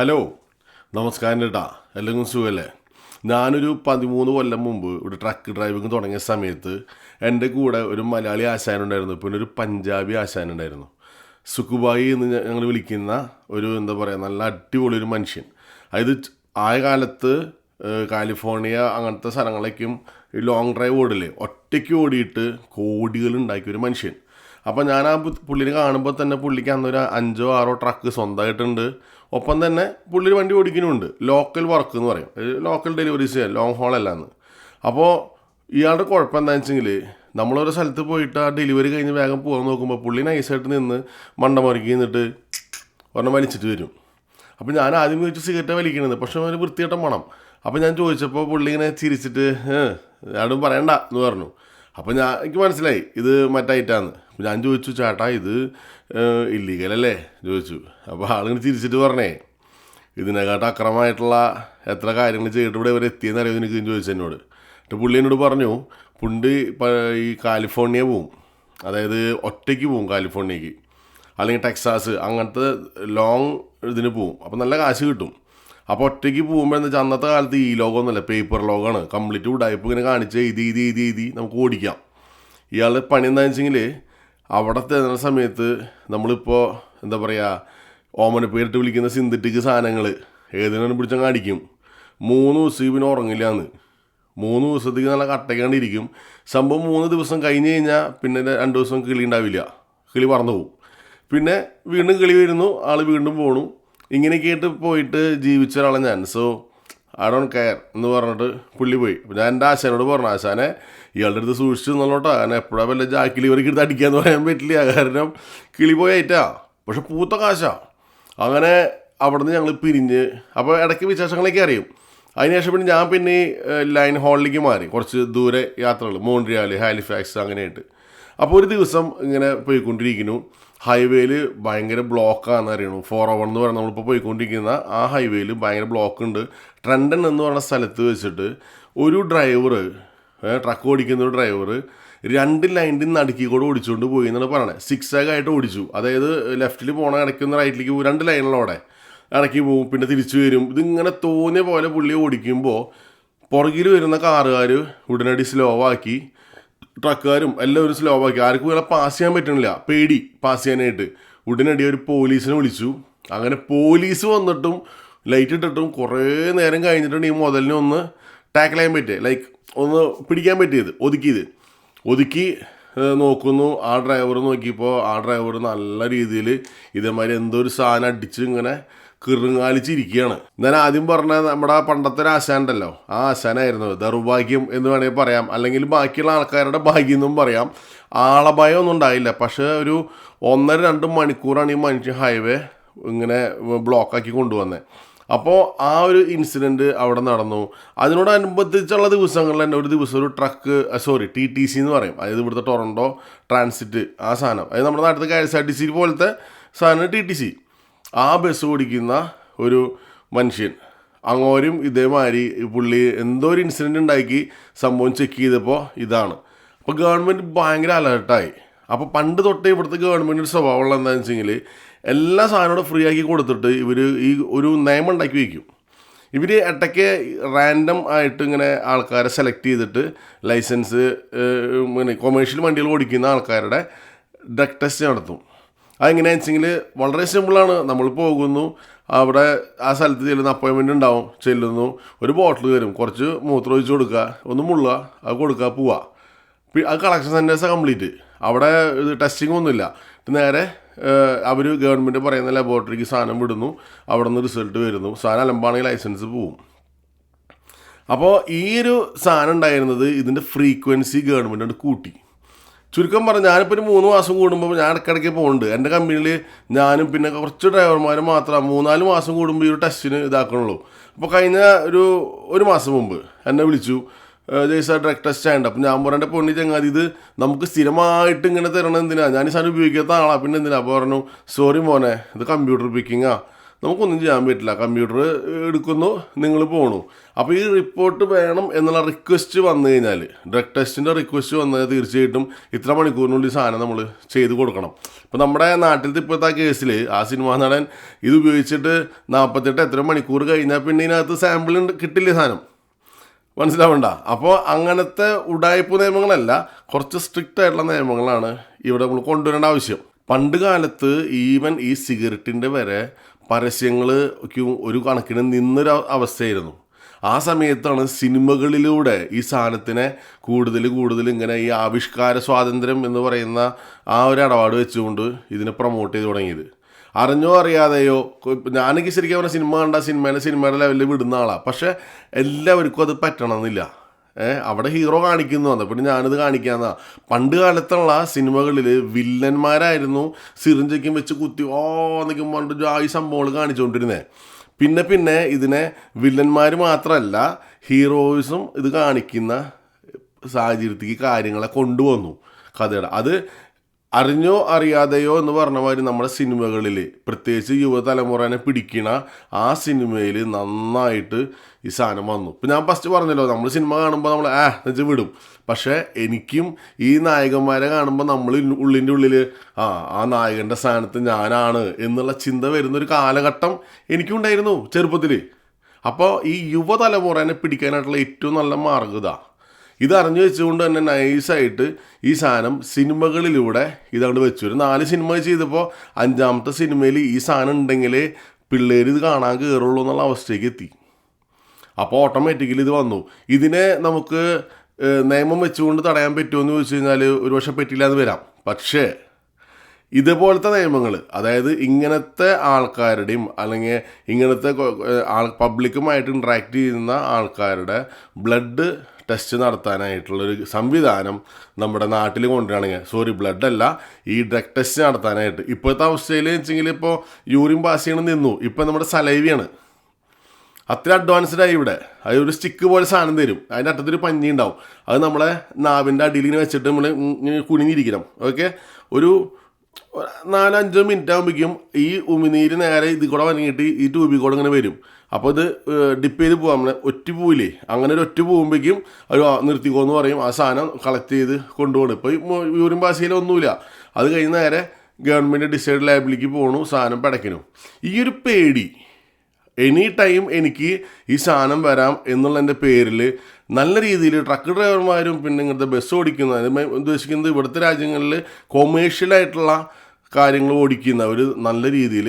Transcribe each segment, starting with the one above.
Hello നമസ്കാരം ഏട്ടാ എല്ലാവർക്കും സുഖമല്ലേ ഞാനൊരു പതിമൂന്ന് കൊല്ലം മുമ്പ് ഇവിടെ ട്രക്ക് ഡ്രൈവിംഗ് തുടങ്ങിയ സമയത്ത് എന്റെ കൂടെ ഒരു മലയാളി ആശാനുണ്ടായിരുന്നു പിന്നെ ഒരു പഞ്ചാബി ആശാനുണ്ടായിരുന്നു സുഖുബായി എന്ന് ഞങ്ങൾ വിളിക്കുന്ന ഒരു എന്താ പറയുക നല്ല അടിപൊളി ഒരു മനുഷ്യൻ. അതായത് ആയ കാലത്ത് കാലിഫോർണിയ അങ്ങനത്തെ സ്ഥലങ്ങളിലേക്കും ലോങ് ഡ്രൈവ് ഓടില്ലേ? ഒറ്റയ്ക്ക് ഓടിയിട്ട് കോടികൾ ഉണ്ടാക്കിയ ഒരു മനുഷ്യൻ. അപ്പോൾ ഞാൻ ആ പുള്ളിനെ കാണുമ്പോൾ തന്നെ പുള്ളിക്ക് അന്നൊരു അഞ്ചോ ആറോ ട്രക്ക് സ്വന്തമായിട്ടുണ്ട്. ഒപ്പം തന്നെ പുള്ളി വണ്ടി ഓടിക്കുന്നുണ്ട്. ലോക്കൽ വർക്ക് എന്ന് പറയും. ലോക്കൽ ഡെലിവറീസ് ചെയ്യാം ലോങ് ഹോൾ അല്ലാന്ന്. അപ്പോൾ ഇയാളുടെ കുഴപ്പം എന്താണെന്ന് വെച്ചെങ്കിൽ നമ്മളൊരു സ്ഥലത്ത് പോയിട്ട് ആ ഡെലിവറി കഴിഞ്ഞ് വേഗം പോകാൻ നോക്കുമ്പോൾ പുള്ളി നൈസായിട്ട് നിന്ന് മണ്ടമറിക്ക് നിന്നിട്ട് ഒരെണ്ണം വലിച്ചിട്ട് വരും. അപ്പോൾ ഞാൻ ആദ്യം ചോദിച്ചു സിഗരറ്റ് വലിക്കണത് പക്ഷേ അവന് വൃത്തികെട്ട മണം അപ്പോൾ ഞാൻ ചോദിച്ചപ്പോൾ പുള്ളി ഇങ്ങനെ ചിരിച്ചിട്ട് ആടും പറയണ്ട എന്ന് പറഞ്ഞു. അപ്പോൾ ഞാൻ എനിക്ക് മനസ്സിലായി ഇത് മറ്റൈറ്റാന്ന് അപ്പോൾ ഞാൻ ചോദിച്ചു ചേട്ടാ ഇത് ഇല്ലീഗൽ അല്ലേ? ചോദിച്ചു. അപ്പോൾ ആളിങ്ങനെ ചിരിച്ചിട്ട് പറഞ്ഞേ ഇതിനെക്കാട്ട് അക്രമമായിട്ടുള്ള എത്ര കാര്യങ്ങൾ ചെയ്തിട്ട് ഇവിടെ ഇവർ എത്തിയെന്ന് അറിയാമോ എനിക്ക് ചോദിച്ചു എന്നോട്. എന്നിട്ട് പുള്ളി എന്നോട് പറഞ്ഞു പുണ്ട് ഈ കാലിഫോർണിയ പോവും. അതായത് ഒറ്റയ്ക്ക് പോവും കാലിഫോർണിയക്ക്. അല്ലെങ്കിൽ ടെക്സാസ് അങ്ങനത്തെ ലോങ് ഇതിന് പോവും. അപ്പോൾ നല്ല കാശ് കിട്ടും. അപ്പോൾ ഒറ്റയ്ക്ക് പോകുമ്പോൾ എന്താ വെച്ചാൽ അന്നത്തെ കാലത്ത് ഈ ലോകമൊന്നുമല്ല പേപ്പർ ലോകമാണ് കംപ്ലീറ്റ് ഉടായ്പ ഇങ്ങനെ കാണിച്ച് എഴുതി എഴുതി എഴുതി എഴുതി നമുക്ക് ഓടിക്കാം. ഇയാളുടെ പണി എന്താണെന്ന് വെച്ചെങ്കിൽ അവിടെ തരുന്ന സമയത്ത് നമ്മളിപ്പോൾ എന്താ പറയുക ഓമന പേരിട്ട് വിളിക്കുന്ന സിന്തറ്റിക് സാധനങ്ങൾ ഏതിനും പിടിച്ചങ്ങ് അടിക്കും മൂന്ന് ദിവസം പിന്നെ ഉറങ്ങില്ല എന്ന് മൂന്ന് ദിവസത്തേക്ക് നല്ല കട്ടയ്ക്കാണ്ടിരിക്കും സംഭവം മൂന്ന് ദിവസം കഴിഞ്ഞ് കഴിഞ്ഞാൽ പിന്നെ രണ്ട് ദിവസം കിളി ഉണ്ടാവില്ല. കിളി പറന്നു പോകും പിന്നെ വീണ്ടും കിളി വരുന്നു ആൾ വീണ്ടും പോണു. ഇങ്ങനെയൊക്കെ ആയിട്ട് പോയിട്ട് ജീവിച്ച ഒരാളെ ഞാൻ. സോ ഐ ഡോണ്ട് കെയർ എന്ന് പറഞ്ഞിട്ട് പുള്ളി പോയി. ഞാൻ എന്റെ ആശാനോട് പറഞ്ഞു ആശാനെ ഇയാളുടെ അടുത്ത് സൂക്ഷിച്ചു നല്ലോട്ടോ കാരണം എപ്പോഴാ വല്ല ജാക്കിലി ഇവർക്ക് എടുത്ത് അടിക്കാന്ന് പറയാൻ പറ്റില്ല. കാരണം കിളി പോയിട്ടാ പക്ഷെ പൂത്ത കാശാ. അങ്ങനെ അവിടുന്ന് ഞങ്ങൾ പിരിഞ്ഞ് അപ്പോൾ ഇടയ്ക്ക് വിശേഷങ്ങളൊക്കെ അറിയും. അതിനുശേഷം പിന്നെ ഞാൻ പിന്നെ ലൈൻ ഹോളിലേക്ക് മാറി. കുറച്ച് ദൂരെ യാത്രകൾ മോൺട്രിയാൽ ഹാലിഫാക്സ് അങ്ങനെയായിട്ട്. അപ്പോൾ ഒരു ദിവസം ഇങ്ങനെ പോയിക്കൊണ്ടിരിക്കുന്നു. ഹൈവേയിൽ ഭയങ്കര ബ്ലോക്കാണെന്ന് അറിയണു. ഫോർ അവർ എന്ന് പറയുന്നത് നമ്മളിപ്പോൾ പോയിക്കൊണ്ടിരിക്കുന്ന ആ ഹൈവേയിൽ ഭയങ്കര ബ്ലോക്ക് ഉണ്ട് ട്രണ്ടൻ എന്ന് പറയുന്ന സ്ഥലത്ത് വെച്ചിട്ട് ഒരു ഡ്രൈവർ ട്രക്ക് ഓടിക്കുന്ന ഒരു ഡ്രൈവർ രണ്ട് ലൈനിന്റെ നടുക്കി കൂടെ ഓടിച്ചുകൊണ്ട് പോയി എന്നാണ് പറയുന്നത് സിക്സ് ആഗ് ആയിട്ട് ഓടിച്ചു അതായത് ലെഫ്റ്റിൽ പോകണ ഇടയ്ക്കുന്ന റൈറ്റിലേക്ക് പോകും. രണ്ട് ലൈനുകളോടെ ഇടയ്ക്ക് പോകും. പിന്നെ തിരിച്ചു വരും. ഇതിങ്ങനെ തോന്നിയ പോലെ പുള്ളി ഓടിക്കുമ്പോൾ പുറകിൽ വരുന്ന കാറുകാർ ഉടനടി സ്ലോ ആക്കി. ട്രക്കുകാരും എല്ലാവരും സ്ലോ ആക്കി. ആർക്കും ഇവിടെ പാസ് ചെയ്യാൻ പറ്റണില്ല. പേടി പാസ് ചെയ്യാനായിട്ട്. ഉടനടി ഒരു പോലീസിനെ വിളിച്ചു. അങ്ങനെ പോലീസ് വന്നിട്ടും ലൈറ്റ് ഇട്ടിട്ടും കുറേ നേരം കഴിഞ്ഞിട്ടുണ്ട് ഈ മുതലിനെ ഒന്ന് ടാക്കിൾ ചെയ്യാൻ പറ്റിയത് ലൈക്ക് ഒന്ന് പിടിക്കാൻ പറ്റിയത് ഒതുക്കിയത്. ഒതുക്കി നോക്കുന്നു. ആ ഡ്രൈവർ നോക്കിയപ്പോൾ ആ ഡ്രൈവർ നല്ല രീതിയിൽ ഇതേമാതിരി എന്തോ ഒരു സാധനം അടിച്ച് ഇങ്ങനെ കിറുങ്ങാലിച്ചിരിക്കുകയാണ്. ഞാൻ ആദ്യം പറഞ്ഞ നമ്മുടെ പണ്ടത്തെ ഒരു ആശാൻ ഉണ്ടല്ലോ. ആ ആശാനായിരുന്നു. ദൗർഭാഗ്യം എന്ന് വേണമെങ്കിൽ പറയാം. അല്ലെങ്കിൽ ബാക്കിയുള്ള ആൾക്കാരുടെ ഭാഗ്യം എന്നും പറയാം. ആളഭയം ഒന്നും ഉണ്ടായില്ല. പക്ഷേ ഒരു ഒന്നര രണ്ട് മണിക്കൂറാണ് ഈ മനുഷ്യ ഹൈവേ ഇങ്ങനെ ബ്ലോക്കാക്കി കൊണ്ടുവന്നത് അപ്പോൾ ആ ഒരു ഇൻസിഡന്റ് അവിടെ നടന്നു. അതിനോടനുബന്ധിച്ചുള്ള ദിവസങ്ങളിൽ തന്നെ ഒരു ദിവസം ഒരു truck sorry T T C എന്ന് പറയും. അതായത് ഇവിടുത്തെ ടൊറന്റോ ട്രാൻസിറ്റ് ആ സാധനം. അതായത് നമ്മുടെ നാട്ടിലെ K S R T C പോലത്തെ സാധനം ടി ടി സി ആ ബസ് ഓടിക്കുന്ന ഒരു മനുഷ്യൻ. അങ്ങോരും ഇതേമാതിരി പുള്ളി എന്തോ ഒരു ഇൻസിഡന്റ് ഉണ്ടാക്കി സംഭവം ചെക്ക് ചെയ്തപ്പോൾ ഇതാണ്. അപ്പോൾ ഗവൺമെന്റ് ഭയങ്കര അലേർട്ടായി അപ്പോൾ പണ്ട് തൊട്ടേ ഇവിടുത്തെ ഗവൺമെന്റിന്റെ സ്വഭാവമുള്ള എന്താണെന്ന് വെച്ചെങ്കിൽ എല്ലാ സാധനവും ഫ്രീ ആക്കി കൊടുത്തിട്ട് ഇവർ ഈ ഒരു നിയമം ഉണ്ടാക്കി വയ്ക്കും ഇവർ ഇടയ്ക്ക് റാൻഡം ആയിട്ട് ഇങ്ങനെ ആൾക്കാരെ സെലക്ട് ചെയ്തിട്ട് ലൈസൻസ് പിന്നെ കൊമേഴ്ഷ്യൽ വണ്ടികൾ ഓടിക്കുന്ന ആൾക്കാരുടെ ഡ്രഗ് ടെസ്റ്റ് നടത്തും. അതെങ്ങനെയാണെന്ന് വെച്ചെങ്കിൽ വളരെ സിമ്പിളാണ് നമ്മൾ പോകുന്നു അവിടെ ആ സ്ഥലത്ത് ചെല്ലുന്ന അപ്പോയിൻമെന്റ് ഉണ്ടാവും. ചെല്ലുന്നു ഒരു ബോട്ടിൽ തരും. കുറച്ച് മൂത്രം ഒഴിച്ച് കൊടുക്കുക ഒന്ന് മുള്ളുക അത് കൊടുക്കുക പോവുക. അത് കളക്ഷൻ സെന്റേഴ്സാണ് കംപ്ലീറ്റ് അവിടെ ടെസ്റ്റിംഗ് ഒന്നുമില്ല. നേരെ അവർ ഗവൺമെന്റ് പറയുന്ന ലബോറട്ടറിക്ക് സാധനം വിടുന്നു. അവിടെ നിന്ന് റിസൾട്ട് വരുന്നു. സാധനം അലമ്പാണെങ്കിൽ ലൈസൻസ് പോവും. അപ്പോൾ ഈ ഒരു സാധനം ഉണ്ടായിരുന്നത് ഇതിന്റെ ഫ്രീക്വൻസി ഗവൺമെന്റ് കൂട്ടി. ചുരുക്കം പറഞ്ഞു ഞാനിപ്പോൾ ഒരു മൂന്ന് മാസം കൂടുമ്പോൾ ഞാൻ ഇടയ്ക്കിടയ്ക്ക് പോകുന്നുണ്ട് എന്റെ കമ്പനിയിൽ ഞാനും പിന്നെ കുറച്ച് ഡ്രൈവർമാരും മാത്രം മൂന്നാൽ മാസം കൂടുമ്പോൾ ഈ ഒരു ടെസ്റ്റിന് ഇതാക്കണുള്ളൂ. അപ്പോൾ കഴിഞ്ഞ ഒരു ഒരു മാസം മുമ്പ് എന്നെ വിളിച്ചു. ഡ്രഗ് ടെസ്റ്റ് ആയിട്ട് അപ്പം ഞാൻ പറഞ്ഞ പൊണ്ണി ചങ്ങാതി ഇത് നമുക്ക് സ്ഥിരമായിട്ട് ഇങ്ങനെ തരണം എന്തിനാ? ഞാൻ ഈ സാധനം ഉപയോഗിക്കാത്ത ആളാണ് പിന്നെ എന്തിനാ? അപ്പോൾ പറഞ്ഞു സോറി മോനെ ഇത് കമ്പ്യൂട്ടർ പിക്കിങ്ങാ നമുക്കൊന്നും ചെയ്യാൻ പറ്റില്ല. കമ്പ്യൂട്ടർ എടുക്കുന്നു നിങ്ങൾ പോണു. അപ്പോൾ ഈ റിപ്പോർട്ട് വേണം എന്നുള്ള റിക്വസ്റ്റ് വന്നു കഴിഞ്ഞാൽ ഡ്രഗ് ടെസ്റ്റിന്റെ റിക്വസ്റ്റ് വന്നാൽ തീർച്ചയായിട്ടും ഇത്ര മണിക്കൂറിനുള്ളിൽ സാധനം നമ്മൾ ചെയ്ത് കൊടുക്കണം. ഇപ്പോൾ നമ്മുടെ നാട്ടിലത്തെ ഇപ്പോഴത്തെ ആ കേസിൽ ആ സിനിമാ നടൻ ഇത് ഉപയോഗിച്ചിട്ട് നാൽപ്പത്തെട്ട് എത്ര മണിക്കൂർ കഴിഞ്ഞാൽ പിന്നെ ഇതിനകത്ത് സാമ്പിൾ കിട്ടില്ല സാധനം. മനസ്സിലാവണ്ട. അപ്പോൾ അങ്ങനത്തെ ഉടായ്പ നിയമങ്ങളല്ല കുറച്ച് സ്ട്രിക്റ്റ് ആയിട്ടുള്ള നിയമങ്ങളാണ് ഇവിടെ നമ്മൾ കൊണ്ടുവരേണ്ട ആവശ്യം. പണ്ട് കാലത്ത് ഈവൻ ഈ സിഗരറ്റിന്റെ വരെ പരസ്യങ്ങൾ ഒരു കണക്കിന് നിന്നൊരു അവസ്ഥയായിരുന്നു. ആ സമയത്താണ് സിനിമകളിലൂടെ ഈ സാധനത്തിനെ കൂടുതൽ കൂടുതൽ ഇങ്ങനെ ഈ ആവിഷ്കാര സ്വാതന്ത്ര്യം എന്ന് പറയുന്ന ആ ഒരു ഇടപാട് വെച്ചുകൊണ്ട് ഇതിനെ പ്രൊമോട്ട് ചെയ്ത് തുടങ്ങിയത്. അറിഞ്ഞോ അറിയാതെയോ ഞാനെനിക്ക് ശരിക്കും പറഞ്ഞ സിനിമ കണ്ട സിനിമേനെ സിനിമയുടെ ലെവലിൽ വിടുന്ന ആളാണ് പക്ഷെ എല്ലാവർക്കും അത് പറ്റണമെന്നില്ല അവിടെ ഹീറോ കാണിക്കുന്നു. വന്നത് പിന്നെ ഞാനിത് കാണിക്കാന്നാ. പണ്ട് കാലത്തുള്ള സിനിമകളിൽ വില്ലന്മാരായിരുന്നു സിറിഞ്ചയ്ക്കും വെച്ച് കുത്തി ഓ എന്നൊക്കെ പറഞ്ഞിട്ട് ആ ഈ സംഭവങ്ങൾ കാണിച്ചുകൊണ്ടിരുന്നത് പിന്നെ പിന്നെ ഇതിനെ വില്ലന്മാർ മാത്രമല്ല ഹീറോയിസും ഇത് കാണിക്കുന്ന സാഹചര്യത്തിലേക്ക് കാര്യങ്ങളെ കൊണ്ടുവന്നു. കഥയുടെ. അത് അറിഞ്ഞോ അറിയാതെയോ എന്ന് പറഞ്ഞ മാതിരി നമ്മുടെ സിനിമകളിൽ പ്രത്യേകിച്ച് യുവതലമുറനെ പിടിക്കണ ആ സിനിമയിൽ നന്നായിട്ട് ഈ സാധനം വന്നു. ഇപ്പം ഞാൻ ഫസ്റ്റ് പറഞ്ഞല്ലോ നമ്മൾ സിനിമ കാണുമ്പോൾ നമ്മൾ ആ എന്നുവെച്ചാൽ വിടും. പക്ഷേ എനിക്കും ഈ നായകന്മാരെ കാണുമ്പോൾ നമ്മൾ ഉള്ളിന്റെ ഉള്ളിൽ ആ ആ നായകന്റെ സ്ഥാനത്ത് ഞാനാണ് എന്നുള്ള ചിന്ത വരുന്നൊരു കാലഘട്ടം എനിക്കുണ്ടായിരുന്നു ചെറുപ്പത്തിൽ അപ്പോൾ ഈ യുവതലമുറനെ പിടിക്കാനായിട്ടുള്ള ഏറ്റവും നല്ല മാർഗം ഇതാ അറിഞ്ഞു വെച്ചുകൊണ്ട് തന്നെ നൈസായിട്ട് ഈ സാധനം സിനിമകളിലൂടെ ഇതങ്ങോട്ട് വെച്ചു. ഒരു നാല് സിനിമ ചെയ്തപ്പോൾ അഞ്ചാമത്തെ സിനിമയിൽ ഈ സാധനം ഉണ്ടെങ്കിൽ പിള്ളേർ ഇത് കാണാൻ കയറുള്ളൂ എന്നുള്ള അവസ്ഥയ്ക്ക് എത്തി. അപ്പോൾ ഓട്ടോമാറ്റിക്കലി ഇത് വന്നു. ഇതിനെ നമുക്ക് നിയമം വെച്ചുകൊണ്ട് തടയാൻ പറ്റുമോ എന്ന് ചോദിച്ചു കഴിഞ്ഞാൽ ഒരുപക്ഷെ പറ്റില്ല എന്ന് വരാം. പക്ഷേ ഇതുപോലത്തെ നിയമങ്ങൾ അതായത് ഇങ്ങനത്തെ ആൾക്കാരുടെയും അല്ലെങ്കിൽ ഇങ്ങനത്തെ ആൾ പബ്ലിക്കുമായിട്ട് ഇൻട്രാക്ട് ചെയ്യുന്ന ആൾക്കാരുടെ ബ്ലഡ് ടെസ്റ്റ് നടത്താനായിട്ടുള്ളൊരു സംവിധാനം നമ്മുടെ നാട്ടിൽ കൊണ്ടുവരികയാണെങ്കിൽ സോറി ബ്ലഡ് അല്ല ഈ ഡ്രഗ് ടെസ്റ്റ് നടത്താനായിട്ട്. ഇപ്പോഴത്തെ അവസ്ഥയിൽ വെച്ചെങ്കിൽ ഇപ്പോൾ യൂറിൻ പാസ് ചെയ്യണം നിന്നു. ഇപ്പം നമ്മുടെ സലൈവിയാണ് അത്ര അഡ്വാൻസ്ഡ് ആയി ഇവിടെ. അത് ഒരു സ്റ്റിക്ക് പോലെ സാധനം തരും. അതിന്റെ അറ്റത്തൊരു പഞ്ഞി ഉണ്ടാവും. അത് നമ്മളെ നാവിന്റെ അടിയിൽ വെച്ചിട്ട് നമ്മൾ ഇങ്ങനെ കുനിഞ്ഞിരിക്കണം. ഓക്കെ? ഒരു നാലഞ്ചോ മിനിറ്റ് ആകുമ്പോഴേക്കും ഈ ഉമിനീര് നേരെ ഇതിൽ കൂടെ വന്നിട്ട് ഈ ട്യൂബിൽ കൂടെ ഇങ്ങനെ വരും. അപ്പോൾ ഇത് ഡിപ്പ് ചെയ്ത് പോകാം നമ്മളെ ഒറ്റ പോവില്ലേ? അങ്ങനെ ഒരു ഒറ്റ പോകുമ്പോഴേക്കും ഒരു നിർത്തിക്കോന്ന് പറയും. ആ സാധനം കളക്ട് ചെയ്ത് കൊണ്ടുപോകണം. ഇപ്പോൾ യൂറിൻ പാസിയിലൊന്നുമില്ല അത് കഴിഞ്ഞ് നേരെ ഗവൺമെന്റ് ഡിസൈഡ് ലാബിലേക്ക് പോകണു സാധനം പടയ്ക്കണു. ഈ ഒരു പേടി എനി ടൈം എനിക്ക് ഈ സാധനം വരാം എന്നുള്ളതിന്റെ പേരിൽ നല്ല രീതിയിൽ ട്രക്ക് ഡ്രൈവർമാരും പിന്നെ ഇങ്ങനത്തെ ബസ് ഓടിക്കുന്ന ഉദ്ദേശിക്കുന്നത് ഇവിടുത്തെ രാജ്യങ്ങളിൽ കൊമേഴ്ഷ്യലായിട്ടുള്ള കാര്യങ്ങൾ ഓടിക്കുന്ന ഒരു നല്ല രീതിയിൽ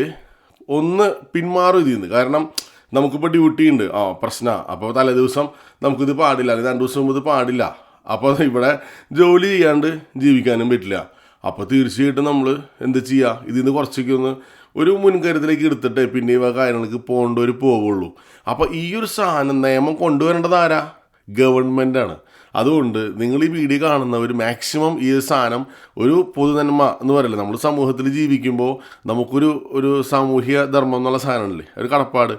ഒന്ന് പിന്മാറും ഇതിൽ നിന്ന് കാരണം നമുക്കിപ്പോൾ ഡ്യൂട്ടി ഉണ്ട് ആ പ്രശ്ന. അപ്പോൾ തലേ ദിവസം നമുക്കിത് പാടില്ല. അല്ലെങ്കിൽ രണ്ട് ദിവസം മുമ്പ് ഇത് പാടില്ല. അപ്പോൾ ഇവിടെ ജോലി ചെയ്യാണ്ട് ജീവിക്കാനും പറ്റില്ല. അപ്പോൾ തീർച്ചയായിട്ടും നമ്മൾ എന്ത് ചെയ്യുക ഇതിൽ നിന്ന് കുറച്ചൊക്കെ ഒന്ന് ഒരു മുൻകരുതലേക്ക് എടുത്തിട്ട് പിന്നെ ഇവ കാര്യങ്ങൾക്ക് പോകേണ്ടവർ പോവുള്ളൂ. അപ്പോൾ ഈ ഒരു സാധനം നിയമം കൊണ്ടുവരേണ്ടത് ആരാ? ഗവൺമെന്റാണ് അതുകൊണ്ട് നിങ്ങൾ ഈ വീഡിയോ കാണുന്നവർ മാക്സിമം ഈ സാധനം ഒരു പൊതുനന്മ എന്ന് പറയില്ല? നമ്മൾ സമൂഹത്തിൽ ജീവിക്കുമ്പോൾ നമുക്കൊരു ഒരു സാമൂഹിക ധർമ്മം എന്നുള്ള സാധനമല്ലേ? ഒരു കടപ്പാട്.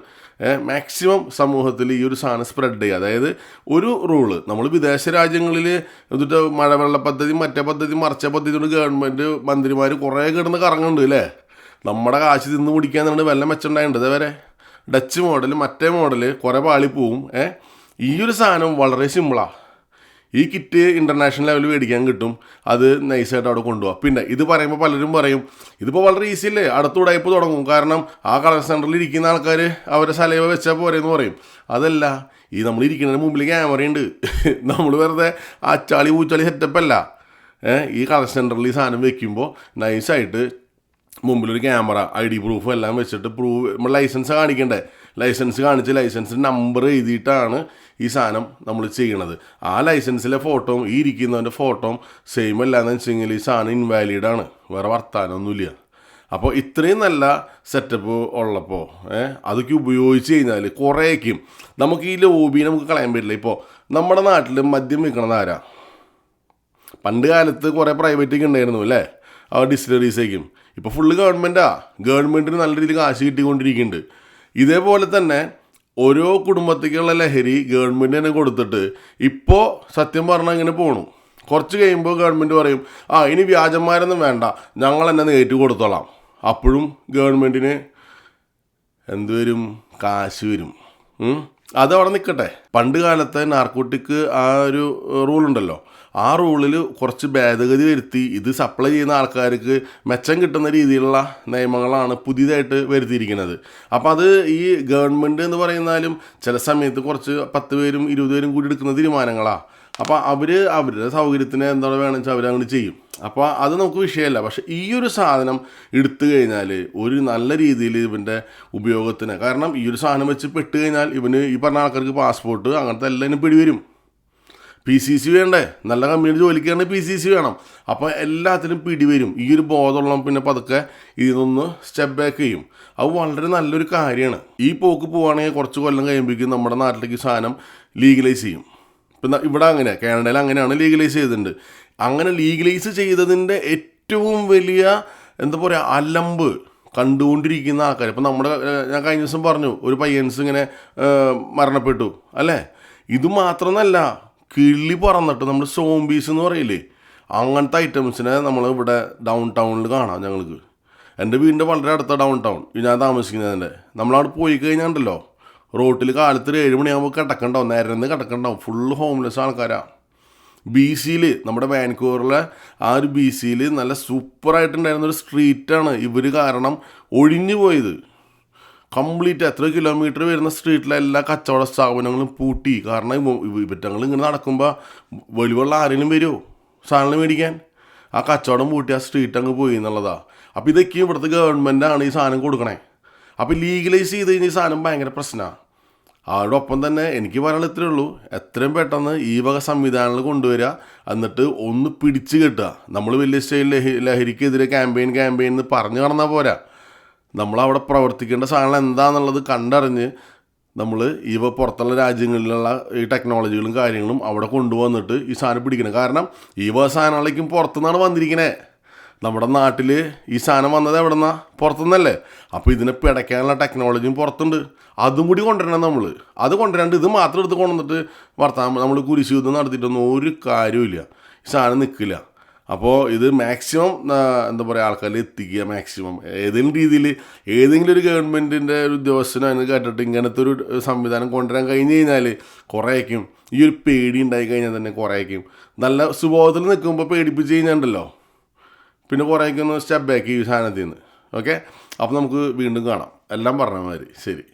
മാക്സിമം സമൂഹത്തിൽ ഈ ഒരു സാധനം സ്പ്രെഡ് ചെയ്യുക. അതായത് ഒരു റൂൾ നമ്മൾ വിദേശ രാജ്യങ്ങളിൽ എന്നിട്ട് മഴവെള്ള പദ്ധതി മറ്റേ പദ്ധതി മറിച്ച പദ്ധതി കൊണ്ട് ഗവൺമെന്റ് മന്ത്രിമാർ കുറേ കിടന്ന് കറങ്ങുന്നുണ്ട് അല്ലേ നമ്മുടെ കാശ് തിന്ന് കുടിക്കാൻ തന്നെ വെള്ളം മെച്ചുണ്ടായിട്ടുണ്ട് ഇതേവരെ ഡച്ച് മോഡൽ മറ്റേ മോഡൽ കുറേ പാളി പോവും ഏ ഈ ഒരു സാധനം വളരെ സിമ്പിളാണ് ഈ കിറ്റ് ഇന്റർനാഷണൽ ലെവലിൽ മേടിക്കാൻ കിട്ടും. അത് നൈസായിട്ട് അവിടെ കൊണ്ടുപോകാം പിന്നെ ഇത് പറയുമ്പോൾ പലരും പറയും ഇതിപ്പോൾ വളരെ ഈസി അല്ലേ? അടുത്ത ഉടായ്പ തുടങ്ങും. കാരണം ആ കളർ സെന്ററിൽ ഇരിക്കുന്ന ആൾക്കാർ അവരെ സലൈവ വെച്ചാൽ പോരെന്ന് പറയും. അതല്ല ഈ നമ്മൾ ഇരിക്കുന്നതിന് മുമ്പിൽ ക്യാമറയുണ്ട് നമ്മൾ വെറുതെ അച്ചാളി പൂച്ചാളി സെറ്റപ്പ് അല്ല. ഈ കളർ സെന്ററിൽ ഈ സാധനം വെക്കുമ്പോൾ നൈസായിട്ട് മുമ്പിലൊരു ക്യാമറ ഐ ഡി പ്രൂഫ് എല്ലാം വെച്ചിട്ട് പ്രൂവ് നമ്മൾ ലൈസൻസ് കാണിക്കണ്ടേ? ലൈസൻസ് കാണിച്ച് ലൈസൻസിന്റെ നമ്പർ എഴുതിയിട്ടാണ് ഈ സാധനം നമ്മൾ ചെയ്യണത്. ആ ലൈസൻസിലെ ഫോട്ടോയും ഈ ഇരിക്കുന്നവന്റെ ഫോട്ടോയും സെയിം അല്ലാന്ന് വെച്ചെങ്കിൽ ഈ സാധനം ഇൻവാലിഡ് ആണ്. വേറെ വർത്താനമൊന്നുമില്ല അപ്പോൾ ഇത്രയും നല്ല സെറ്റപ്പ് ഉള്ളപ്പോൾ അതൊക്കെ ഉപയോഗിച്ച് കഴിഞ്ഞാൽ കുറേക്കും നമുക്ക് ഈ ലോബി നമുക്ക് കളയാൻ പറ്റില്ല. ഇപ്പോൾ നമ്മുടെ നാട്ടിൽ മദ്യം വിൽക്കണത് ആരാ? പണ്ട് കാലത്ത് കുറേ പ്രൈവറ്റൊക്കെ ഉണ്ടായിരുന്നു അല്ലേ? ആ ഡിസ്റ്റിലറീസേക്കും ഇപ്പോൾ ഫുള്ള് ഗവൺമെന്റാ ഗവൺമെന്റിന് നല്ല രീതിയിൽ കാശ് കിട്ടിക്കൊണ്ടിരിക്കുന്നുണ്ട്. ഇതേപോലെ തന്നെ ഓരോ കുടുംബത്തേക്കുള്ള ലഹരി ഗവൺമെന്റ് തന്നെ കൊടുത്തിട്ട് ഇപ്പോൾ സത്യം പറഞ്ഞാൽ ഇങ്ങനെ പോണു. കുറച്ച് കഴിയുമ്പോൾ ഗവൺമെന്റ് പറയും ആ ഇനി വ്യാജന്മാരൊന്നും വേണ്ട. ഞങ്ങൾ തന്നെ നേരിട്ട് കൊടുത്തോളാം. അപ്പോഴും ഗവൺമെന്റിന് എന്ത് വരും? കാശ് വരും. അത് അവിടെ നിൽക്കട്ടെ പണ്ട് കാലത്തെ നാർക്കോട്ടിക് ആ ഒരു റൂളുണ്ടല്ലോ ആ റൂളിൽ കുറച്ച് ഭേദഗതി വരുത്തി. ഇത് സപ്ലൈ ചെയ്യുന്ന ആൾക്കാർക്ക് മെച്ചം കിട്ടുന്ന രീതിയിലുള്ള നിയമങ്ങളാണ് പുതിയതായിട്ട് വരുത്തിയിരിക്കുന്നത്. അപ്പം അത് ഈ ഗവൺമെന്റ് എന്ന് പറയുന്നാലും ചില സമയത്ത് കുറച്ച് പത്ത് പേരും ഇരുപത് പേരും കൂടി എടുക്കുന്ന തീരുമാനങ്ങളാണ് അപ്പോൾ അവർ അവരുടെ സൗകര്യത്തിന് എന്താണ് വേണമെന്ന് വെച്ചാൽ അവരങ്ങനെ ചെയ്യും. അപ്പോൾ അത് നമുക്ക് വിഷയമല്ല. പക്ഷേ ഈ ഒരു സാധനം എടുത്തു കഴിഞ്ഞാൽ ഒരു നല്ല രീതിയിൽ ഇവന്റെ ഉപയോഗത്തിന് കാരണം ഈ ഒരു സാധനം വെച്ച് പെട്ട് കഴിഞ്ഞാൽ ഇവന് ഈ പറഞ്ഞ ആൾക്കാർക്ക് പാസ്പോർട്ട് അങ്ങനത്തെ എല്ലാം പിടിവരും. പി സി സി വേണ്ടേ? നല്ല കമ്പനിയുടെ ജോലിക്കാണെങ്കിൽ പി സി സി വേണം. അപ്പോൾ എല്ലാത്തിനും പിടിവരും. ഈ ഒരു ബോധമുള്ള പിന്നെ പതുക്കെ ഇതൊന്ന് സ്റ്റെപ്പ് ബാക്ക് ചെയ്യും. അത് വളരെ നല്ലൊരു കാര്യമാണ്. ഈ പോക്ക് പോവുകയാണെങ്കിൽ കുറച്ച് കൊല്ലം കഴിയുമ്പോഴേക്കും നമ്മുടെ നാട്ടിലേക്ക് സാധനം ലീഗലൈസ് ചെയ്യും. ഇപ്പം ഇവിടെ അങ്ങനെ കാനഡയിൽ അങ്ങനെയാണ് ലീഗലൈസ് ചെയ്തിട്ടുണ്ട്. അങ്ങനെ ലീഗലൈസ് ചെയ്തതിന്റെ ഏറ്റവും വലിയ എന്താ പറയുക അലമ്പ് കണ്ടുകൊണ്ടിരിക്കുന്ന ആൾക്കാർ ഇപ്പം നമ്മുടെ ഞാൻ കഴിഞ്ഞ ദിവസം പറഞ്ഞു ഒരു പയ്യൻസ് ഇങ്ങനെ മരണപ്പെട്ടു അല്ലേ? ഇത് മാത്രമല്ല കിള്ളി പറന്നിട്ട് നമ്മൾ സോംബീസ് എന്ന് പറയില്ലേ? അങ്ങനത്തെ ഐറ്റംസിനെ നമ്മൾ ഇവിടെ ഡൗൺ ടൗണിൽ കാണാം ഞങ്ങൾക്ക്. എന്റെ വീടിന്റെ വളരെ അടുത്ത ഡൗൺ ടൗൺ ഞാൻ താമസിക്കുന്നതിന്റെ നമ്മളവിടെ പോയി കഴിഞ്ഞാണ്ടല്ലോ റോട്ടിൽ കാലത്ത് ഒരു ഏഴ് മണിയാകുമ്പോൾ കിടക്കണ്ടാവും. നേരം കിടക്കണ്ടാവും. ഫുള്ള് ഹോംലെസ് ആൾക്കാരാണ് ബി സിയിൽ നമ്മുടെ വാൻകൂവറിലെ ആ ഒരു ബി സിയിൽ നല്ല സൂപ്പറായിട്ടുണ്ടായിരുന്ന ഒരു സ്ട്രീറ്റാണ് ഇവർ കാരണം ഒഴിഞ്ഞു പോയത്. കംപ്ലീറ്റ് എത്ര കിലോമീറ്റർ വരുന്ന സ്ട്രീറ്റിലെ എല്ലാ കച്ചവട സ്ഥാപനങ്ങളും പൂട്ടി. കാരണം ഇവറ്റങ്ങൾ ഇങ്ങനെ നടക്കുമ്പോൾ വെളിവുള്ള ആരെങ്കിലും വരുമോ സാധനങ്ങൾ മേടിക്കാൻ? ആ കച്ചവടം പൂട്ടി ആ സ്ട്രീറ്റ് അങ്ങ് പോയി എന്നുള്ളതാണ് അപ്പോൾ ഇതൊക്കെ ഇവിടുത്തെ ഗവൺമെന്റാണ് ഈ സാധനം കൊടുക്കണേ. അപ്പോൾ ലീഗലൈസ് ചെയ്ത് കഴിഞ്ഞാൽ ഈ സാധനം ഭയങ്കര പ്രശ്നമാണ് അതോടൊപ്പം തന്നെ എനിക്ക് പറയാനുള്ള ഉള്ളൂ. എത്രയും പെട്ടെന്ന് ഈ വക സംവിധാനങ്ങൾ കൊണ്ടുവരിക. എന്നിട്ട് ഒന്ന് പിടിച്ചു കെട്ടുക. നമ്മൾ വലിയ സ്റ്റൈൽ ലഹി ലഹരിക്കെതിരെ ക്യാമ്പയിൻ ക്യാമ്പയിൻ എന്ന് പറഞ്ഞു നടന്നാൽ പോരാ. നമ്മളവിടെ പ്രവർത്തിക്കേണ്ട സാധനം എന്താണെന്നുള്ളത് കണ്ടറിഞ്ഞ് നമ്മൾ ഇവ പുറത്തുള്ള രാജ്യങ്ങളിലുള്ള ഈ ടെക്നോളജികളും കാര്യങ്ങളും അവിടെ കൊണ്ടുവന്നിട്ട് ഈ സാധനം പിടിക്കണം. കാരണം ഈ സാധനങ്ങളിലേക്കും പുറത്തുനിന്നാണ് വന്നിരിക്കണേ. നമ്മുടെ നാട്ടിൽ ഈ സാധനം വന്നത് എവിടെ നിന്നാ പുറത്തുനിന്നല്ലേ. അപ്പോൾ ഇതിനെ പിടയ്ക്കാനുള്ള ടെക്നോളജിയും പുറത്തുണ്ട്. അതും കൂടി കൊണ്ടുവരണം നമ്മൾ അത് കൊണ്ടുവരാണ്ട് ഇത് മാത്രം എടുത്ത് കൊണ്ടുവന്നിട്ട് വർത്താൻ നമ്മൾ കുരിശി യുദ്ധം നടത്തിയിട്ടൊന്നും ഒരു കാര്യമില്ല ഈ സാധനം നിൽക്കില്ല അപ്പോൾ ഇത് മാക്സിമം എന്താ പറയുക ആൾക്കാരിൽ എത്തിക്കുക മാക്സിമം ഏതെങ്കിലും രീതിയിൽ ഏതെങ്കിലും ഒരു ഗവൺമെന്റിന്റെ ഒരു ഉദ്യോഗസ്ഥനോ അതിന് കേട്ടിട്ട് ഇങ്ങനത്തെ ഒരു സംവിധാനം കൊണ്ടുവരാൻ കഴിഞ്ഞ് കഴിഞ്ഞാൽ കുറേക്കും ഈ ഒരു പേടി ഉണ്ടായി കഴിഞ്ഞാൽ തന്നെ കുറേക്കും നല്ല സുബോധത്തിൽ നിൽക്കുമ്പോൾ പേടിപ്പിച്ച് കഴിഞ്ഞാണ്ടല്ലോ. പിന്നെ കുറേക്കൊന്ന് സ്റ്റെപ്പ് ബാക്ക് ചെയ്യും സാധനത്തിൽ നിന്ന് ഓക്കെ അപ്പോൾ നമുക്ക് വീണ്ടും കാണാം. എല്ലാം പറഞ്ഞ മാതിരി. ശരി.